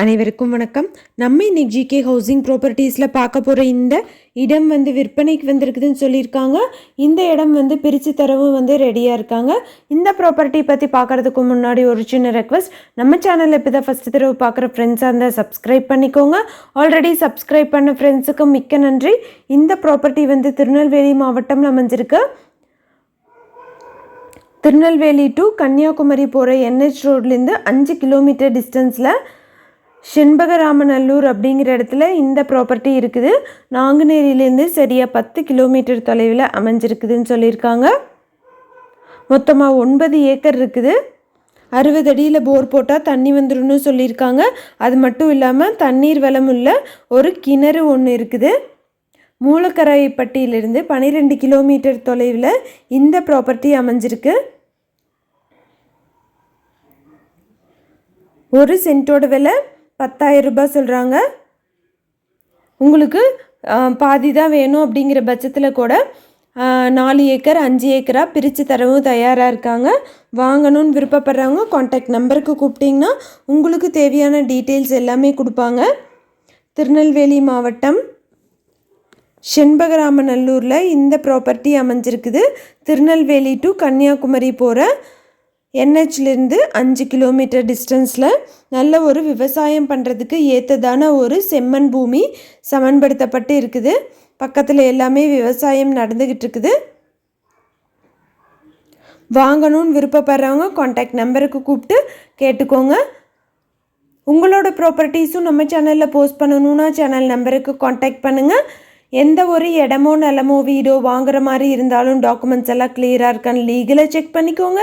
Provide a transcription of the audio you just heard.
அனைவருக்கும் வணக்கம். நம்ம இன்னைக்கு ஜிகே ஹவுசிங் ப்ராப்பர்ட்டிஸில் பார்க்க போகிற இந்த இடம் வந்து விற்பனைக்கு வந்திருக்குதுன்னு சொல்லியிருக்காங்க. இந்த இடம் வந்து பிரித்து தரவும் வந்து ரெடியாக இருக்காங்க. இந்த ப்ராப்பர்ட்டி பற்றி பார்க்குறதுக்கு முன்னாடி ஒரு சின்ன ரெக்வஸ்ட் நம்ம சேனலில் இப்போ தான் ஃபஸ்ட்டு தடவை பார்க்குற ஃப்ரெண்ட்ஸாக இருந்தால் சப்ஸ்கிரைப் பண்ணிக்கோங்க. ஆல்ரெடி சப்ஸ்கிரைப் பண்ண ஃப்ரெண்ட்ஸுக்கு மிக்க நன்றி. இந்த ப்ராப்பர்ட்டி வந்து திருநெல்வேலி மாவட்டம்ல அமைஞ்சிருக்கு. திருநெல்வேலி டு கன்னியாகுமரி போகிற என்ஹெச் ரோட்லேருந்து அஞ்சு கிலோமீட்டர் டிஸ்டன்ஸில் செண்பகராமநல்லூர் அப்படிங்கிற இடத்துல இந்த ப்ராப்பர்ட்டி இருக்குது. நாங்குநேரியிலேருந்து சரியாக பத்து கிலோமீட்டர் தொலைவில் அமைஞ்சிருக்குதுன்னு சொல்லியிருக்காங்க. மொத்தமாக ஒன்பது ஏக்கர் இருக்குது. அறுபது அடியில் போர் போட்டால் தண்ணி வந்துடும்னு சொல்லியிருக்காங்க. அது மட்டும் இல்லாமல் தண்ணீர் வளமுள்ள ஒரு கிணறு ஒன்று இருக்குது. மூலக்கரைப்பட்டியிலிருந்து பன்னிரெண்டு கிலோமீட்டர் தொலைவில் இந்த ப்ராப்பர்ட்டி அமைஞ்சிருக்கு. ஒரு சென்ட்டோட விலை பத்தாயிரம் ரூபாய் சொல்கிறாங்க உங்களுக்கு பாதி தான் வேணும் அப்படிங்கிற பட்சத்தில் கூட நாலு ஏக்கர் அஞ்சு ஏக்கராக பிரித்து தரவும் தயாராக இருக்காங்க. வாங்கணும்னு விருப்பப்படுறவங்க காண்டாக்ட் நம்பருக்கு கூப்பிட்டிங்கன்னா உங்களுக்கு தேவையான டீட்டெயில்ஸ் எல்லாமே கொடுப்பாங்க. திருநெல்வேலி மாவட்டம் செண்பகராமநல்லூரில் இந்த ப்ராப்பர்ட்டி அமைஞ்சிருக்குது. திருநெல்வேலி டு கன்னியாகுமரி போகிற என்ஹெச்லேருந்து அஞ்சு கிலோமீட்டர் டிஸ்டன்ஸில் நல்ல ஒரு விவசாயம் பண்ணுறதுக்கு ஏற்றதான ஒரு செம்மண் பூமி சமன்படுத்தப்பட்டு இருக்குது. பக்கத்தில் எல்லாமே விவசாயம் நடந்துக்கிட்டு இருக்குது. வாங்கணும்னு விருப்பப்படுறவங்க காண்டாக்ட் நம்பருக்கு கூப்பிட்டு கேட்டுக்கோங்க. உங்களோட ப்ராப்பர்ட்டிஸும் நம்ம சேனலில் போஸ்ட் பண்ணணுன்னா சேனல் நம்பருக்கு காண்டாக்ட் பண்ணுங்கள் எந்த ஒரு இடமோ நிலமோ வீடோ வாங்குற மாதிரி இருந்தாலும் டாக்குமெண்ட்ஸ் எல்லாம் கிளியராக இருக்கான்னு லீகலாக செக் பண்ணிக்கோங்க.